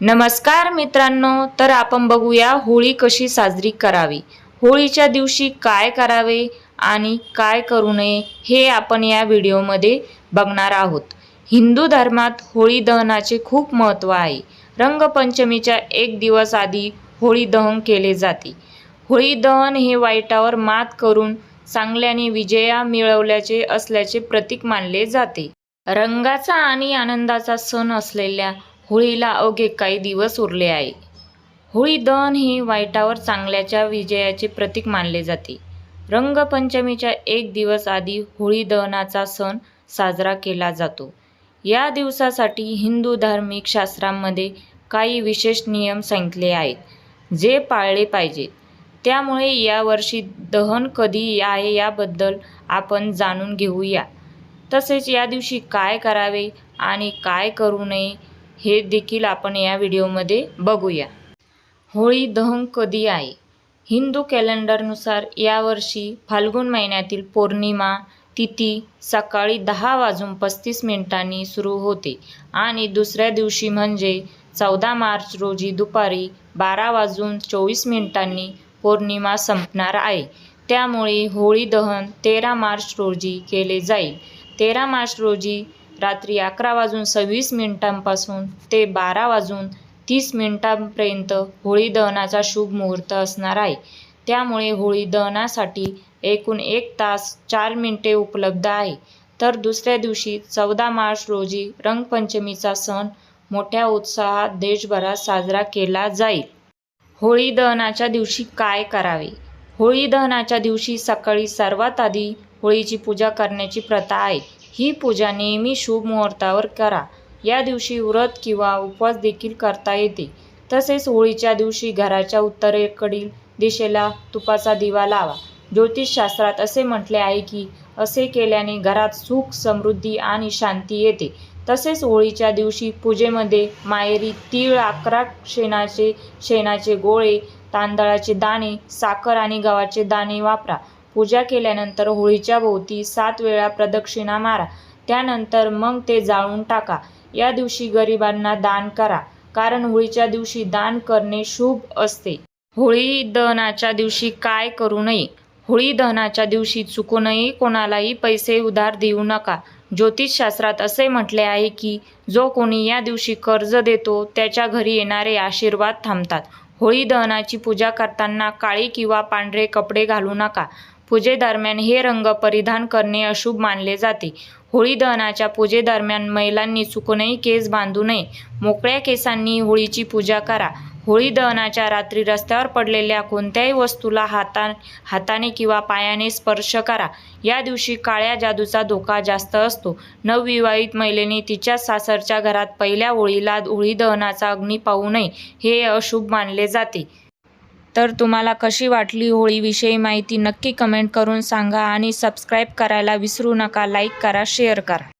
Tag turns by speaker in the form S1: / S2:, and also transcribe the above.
S1: नमस्कार मित्रांनो तर आपण बघूया होळी कशी साजरी करावी. होळीच्या दिवशी काय करावे आणि काय करू नये हे आपण या व्हिडिओमध्ये बघणार आहोत. हिंदू धर्मात होळी दहनाचे खूप महत्त्व आहे. रंगपंचमीच्या एक दिवस आधी होळी दहन केले जाते. होळी दहन हे वाईटावर मात करून चांगल्याने विजया मिळवल्याचे असल्याचे प्रतीक मानले जाते. रंगाचा आणि आनंदाचा सण असलेल्या होळीला अवघे काही दिवस उरले आहे. होळी दहन हे वाईटावर चांगल्याच्या विजयाचे प्रतीक मानले जाते. रंगपंचमीच्या एक दिवस आधी होळी दहनाचा सण साजरा केला जातो. या दिवसासाठी हिंदू धार्मिक शास्त्रांमध्ये काही विशेष नियम सांगितले आहेत जे पाळले पाहिजेत. त्यामुळे यावर्षी दहन कधी आहे याबद्दल आपण जाणून घेऊया. तसेच या दिवशी काय करावे आणि काय करू नये हे देखील आपण या व्हिडिओमध्ये बघूया. होळी दहन कधी आहे? हिंदू कॅलेंडरनुसार यावर्षी फाल्गुन महिन्यातील पौर्णिमा तिथी सकाळी दहा वाजून पस्तीस मिनिटांनी सुरू होते आणि दुसऱ्या दिवशी म्हणजे चौदा मार्च रोजी दुपारी बारा वाजून चोवीस मिनिटांनी पौर्णिमा संपणार आहे. त्यामुळे होळी दहन तेरा मार्च रोजी केले जाईल. तेरा मार्च रोजी रात्री अकरा वाजून सव्वीस मिनिटांपासून ते बारा वाजून तीस मिनिटांपर्यंत होळी दहनाचा शुभ मुहूर्त असणार आहे. त्यामुळे होळी दहनासाठी एकूण एक तास चार मिनिटे उपलब्ध आहे. तर दुसऱ्या दिवशी चौदा मार्च रोजी रंगपंचमीचा सण मोठ्या उत्साहात देशभरात साजरा केला जाईल. होळी दहनाच्या दिवशी काय करावे? होळी दहनाच्या दिवशी सकाळी सर्वात आधी होळीची पूजा करण्याची प्रथा आहे. ही पूजा नेहमी शुभ मुहूर्तावर करा. या दिवशी व्रत किंवा उपवास देखील करता येते. तसेच होळीच्या दिवशी घराच्या उत्तरेकडील दिशेला तुपाचा दिवा लावा. ज्योतिषशास्त्रात असे म्हटले आहे की असे केल्याने घरात सुख समृद्धी आणि शांती येते. तसेच होळीच्या दिवशी पूजेमध्ये मायरी तीळ अकरा शेणाचे शेणाचे गोळे तांदळाचे दाणे साखर आणि गव्हाचे दाणे वापरा. पूजा केल्यानंतर होळीच्या भोवती सात वेळा प्रदक्षिणा मारा. त्यानंतर मग ते जाळून टाका. या दिवशी गरिबांना दान करा कारण होळीच्या दिवशी दान करणे शुभ असते. होळी दहनाच्या दिवशी काय करू नये? होळी दहनाच्या दिवशी चुकूनही कोणालाही पैसे उधार देऊ नका. ज्योतिषशास्त्रात असे म्हटले आहे की जो कोणी या दिवशी कर्ज देतो त्याच्या घरी येणारे आशीर्वाद थांबतात. होळी दहनाची पूजा करताना काळी किंवा पांढरे कपडे घालू नका. पूजेदरम्यान हे रंग परिधान करणे अशुभ मानले जाते. होळी दहनाच्या पूजेदरम्यान महिलांनी चुकूनही केस बांधू नये. मोकळ्या केसांनी होळीची पूजा करा. होळी दहनाच्या रात्री रस्त्यावर पडलेल्या कोणत्याही वस्तूला हाता हाताने किंवा पायाने स्पर्श करा. या दिवशी काळ्या जादूचा धोका जास्त असतो. नवविवाहित महिलेने तिच्या सासरच्या घरात पहिल्या होळीला होळी दहनाचा अग्नी पाहू नये. हे अशुभ मानले जाते. तर तुम्हाला कशी वाटली होळीविषयी माहिती नक्की कमेंट करून सांगा आणि सबस्क्राईब करायला विसरू नका लाईक करा शेअर करा.